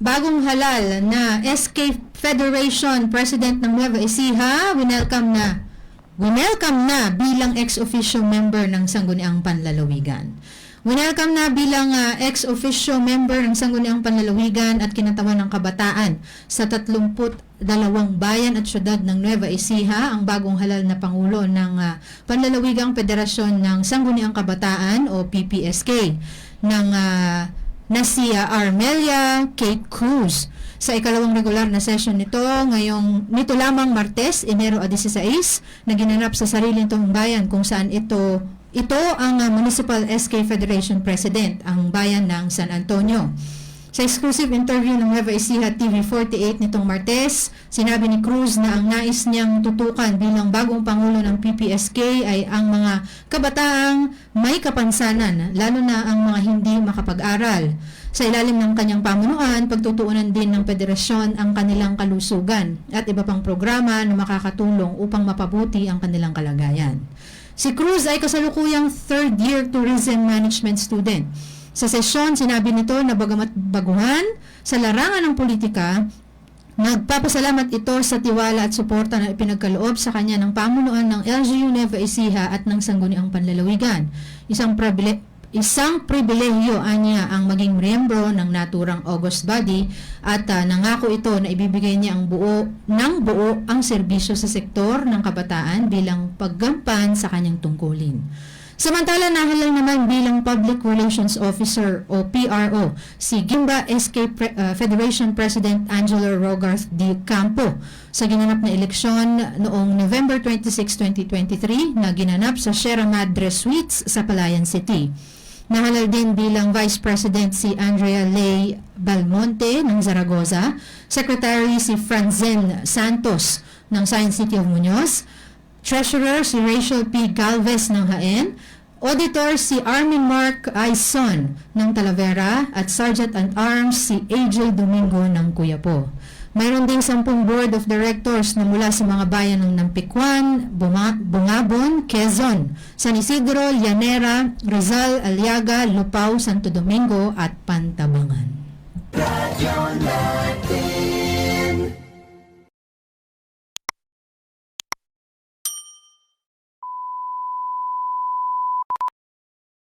bagong halal na SK Federation President ng Nueva Ecija, winelcome na winelcome na bilang ex-officio member ng Sangguniang Panlalawigan. Winelcome na bilang ah, ex-officio member ng Sangguniang Panlalawigan at kinatawan ng kabataan sa 32 bayan at syudad ng Nueva Ecija ang bagong halal na pangulo ng ah, Panlalawigang Federasyon ng Sangguniang Kabataan o PPSK ng ah, na si Armelia Kate Cruz. Sa ikalawang regular na session nito, ngayong nito lamang Martes, Enero 16, na ginanap sa sariling bayan kung saan ito ito ang ah, Municipal SK Federation President, ang bayan ng San Antonio. Sa exclusive interview ng Nueva Ecija TV48 nitong Martes, sinabi ni Cruz na ang nais niyang tutukan bilang bagong pangulo ng PPSK ay ang mga kabataang may kapansanan, lalo na ang mga hindi makapag-aral. Sa ilalim ng kanyang pamunuan, pagtutuunan din ng federasyon ang kanilang kalusugan at iba pang programa na makakatulong upang mapabuti ang kanilang kalagayan. Si Cruz ay kasalukuyang third year tourism management student. Sa sesyon, sinabi nito na bagamat baguhan sa larangan ng politika, Nagpapasalamat ito sa tiwala at suporta na ipinagkaloob sa kanya ng pamunuan ng LGU Nueva Ecija at ng Sangguniang Panlalawigan. Isang pribile- Isang pribilehyo anya ang maging miyembro ng naturang August Body at ah, nangako ito na ibibigay niya ang buo ng buo ang serbisyo sa sektor ng kabataan bilang paggampan sa kanyang tungkulin. Samantala nahalal naman Public Relations Officer o PRO si Gimba SK Pre- uh, Federation President Angelo Rogarth D. Campo sa ginanap na eleksyon noong November 26, 2023 na ginanap sa Sierra Madre Suites sa Palayan City. Nahalal din bilang Vice President si Andrea Ley Balmonte ng Zaragoza, Secretary si Franzen Santos ng Science City of Muñoz, Treasurer si Rachel P. Galvez ng Haen, Auditor si Armin Mark Aison ng Talavera at Sergeant at Arms si AJ Domingo ng Cuyapo. Mayroon ding sampung board of directors na mula sa mga bayan ng Nampikwan, Bungabon, Quezon, San Isidro, Llanera, Rizal, Aliaga, Lupao, Santo Domingo at Pantabangan.